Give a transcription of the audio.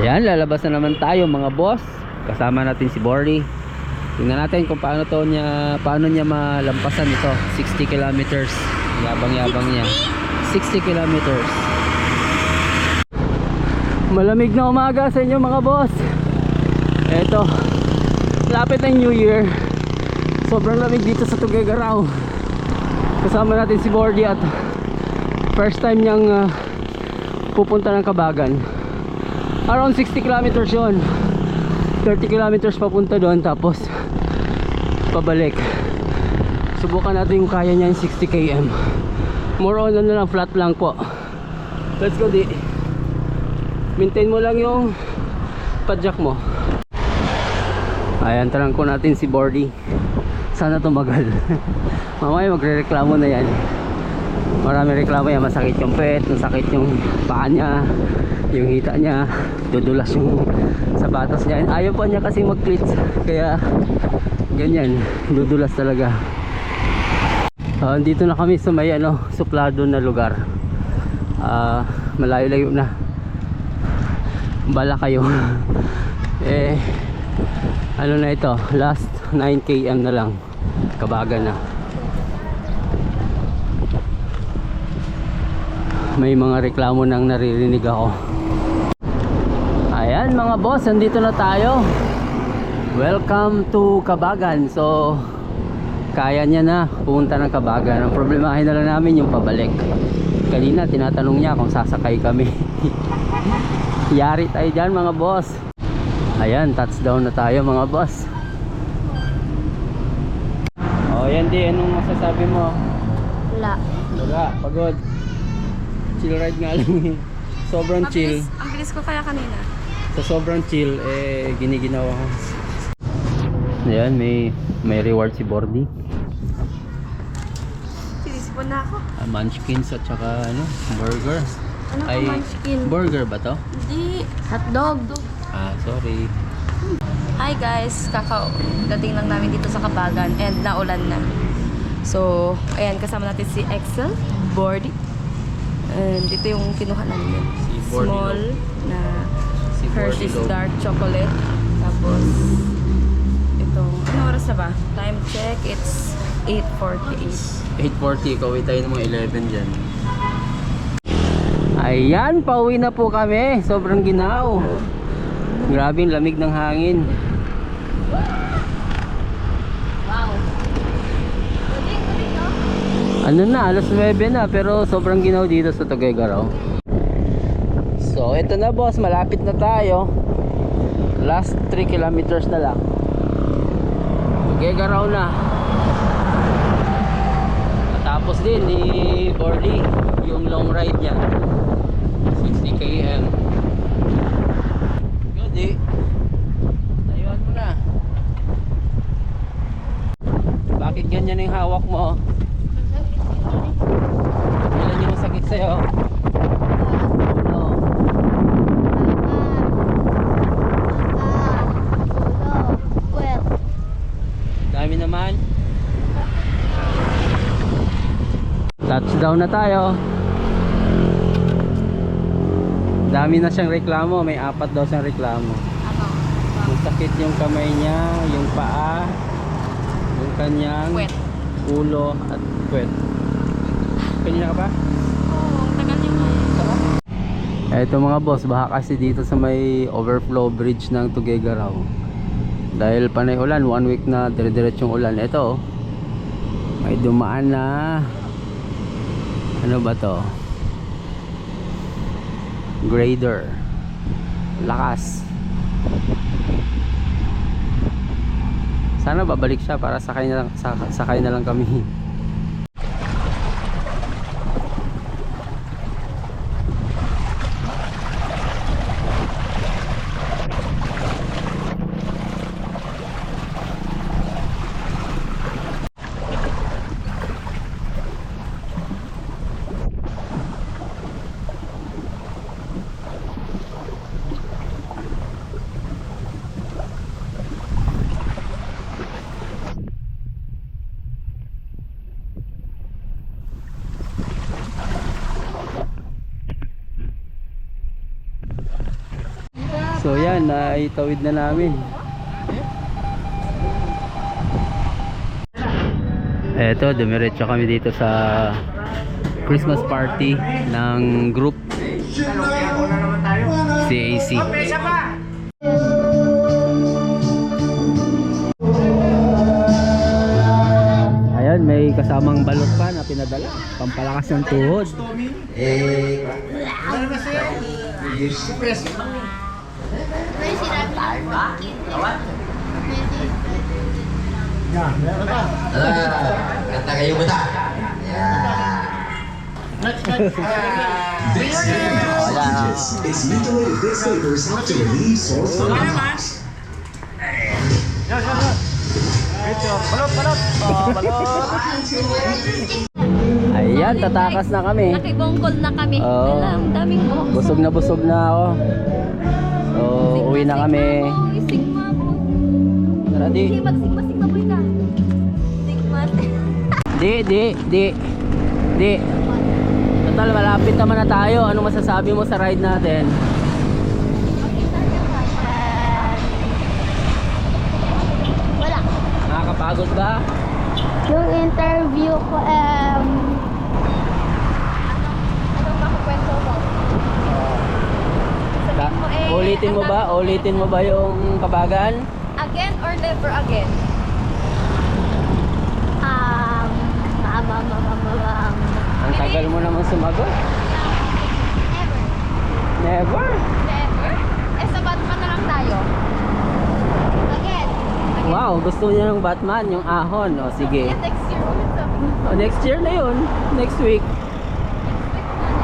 Ayan, lalabas na naman tayo mga boss. Kasama natin si Bordy. Tingnan natin kung paano to niya, paano niya malampasan ito. 60 kilometers. Yabang-yabang niya. 60 kilometers. Malamig na umaga sa inyo mga boss. Eto. Lapit ng New Year. Sobrang lamig dito sa Tuguegarao. Kasama natin si Bordy at first time niyang ah, pupunta ng Kabagan. Around 60 kilometers yon 30 kilometers papunta doon tapos pabalik. Subukan natin yung kaya niya yung 60 km more on ano lang flat lang po. Let's go di. Maintain mo lang yung padjak mo. Ayan ko natin si Bordy. Sana tumagal. Mamaya magre-reklamo na yan marami reklamo yan. Masakit yung pet masakit yung paa niya yung hita niya dudulas yung sapatos niya. Ayaw pa niya kasi mag cleats kaya ganyan. Dudulas talaga. Ah, dito na kami sa may ano suplado na lugar. Ah, malayo-layo na. Bala kayo. Eh ano na ito? Last 9 km na lang. Kabagan na may mga reklamo nang naririnig ako. Ayan mga boss andito na tayo. Welcome to Kabagan. So kaya niya na pumunta ng Kabagan. Ang problemahin na lang namin yung pabalik. Kanina tinatanong niya kung sasakay kami. Yari tayo dyan mga boss. Ayan touchdown na tayo mga boss. Oh yan di. Anong masasabi mo? Wala. wala pagod chill ride nga lang eh. sobrang chill Ang bilis ko kaya kanina. sa sobrang chill eh giniginawa ko ayan may may reward si Bordy Sinisipon na ako. Ah, munchkins at saka ano burger Ano Ay, munchkin? burger ba to? Hindi. Hotdog. ah sorry Hi guys, kaka-dating lang namin dito sa Kabagan and naulan na. So, ayan, kasama natin si Excel, Bordy. And ito yung kinuha namin. Small na Hershey's. Dark Chocolate. Tapos, itong, ano oras na ba? Time check, it's 8.48. 8.40 kawin tayo ng mga 11 dyan ayan pauwi na po kami sobrang ginaw grabe lamig ng hangin ano na alas 9 na pero sobrang ginaw dito sa Tuguegarao. So ito na boss malapit na tayo. Last 3 kilometers na lang. Tuguegarao na. Tapos din ni Bordy yung long ride niya. 60 km good eh tayuan mo na. Bakit ganyan yung hawak mo sa'yo dami naman. Touchdown na tayo. Dami na siyang reklamo. May apat daw siyang reklamo. Masakit yung kamay niya yung paa yung kanyang ulo at puwet. Kanina ka ba? Eto mga boss, baka kasi dito sa may overflow bridge ng Tuguegarao. Dahil panay ulan, one week na dire-diretsong ulan. Ito, may dumaan na ano ba to? Grader. Lakas. Sana babalik siya para sakay na lang, sa- sakay na lang kami. So yan, naitawid na namin. Eto, dumiretso kami dito sa Christmas party ng group CAC. Ayan, may kasamang balot pa na pinadala. Pampalakas ng tuhod. Kanta kayo muna. It's mentally this savers help to relieve sore throat. Ayan, tatakas na kami. Nakibongkol na kami. Oo. Ang daming bongkol. Busog na busog na ako. So, uwi na kami. Tara, di. Di, di, di. Di. Total, malapit naman na tayo. Ano masasabi mo sa ride natin? Wala. Nakakapagod ba? Yung interview ko, um... Anong makukwento mo? Ta- mo eh, ulitin mo ba? Ulitin mo ba yung kabagan? Again or never again? Um... Mama, mama, mama, Ang tagal mo naman sumagot. Never. Never. Never? Eh, sa Batman na lang tayo. Again. Wow, gusto niya ng Batman, yung ahon. O sige. Eh, next year ulit. O, next year na yun. Next week.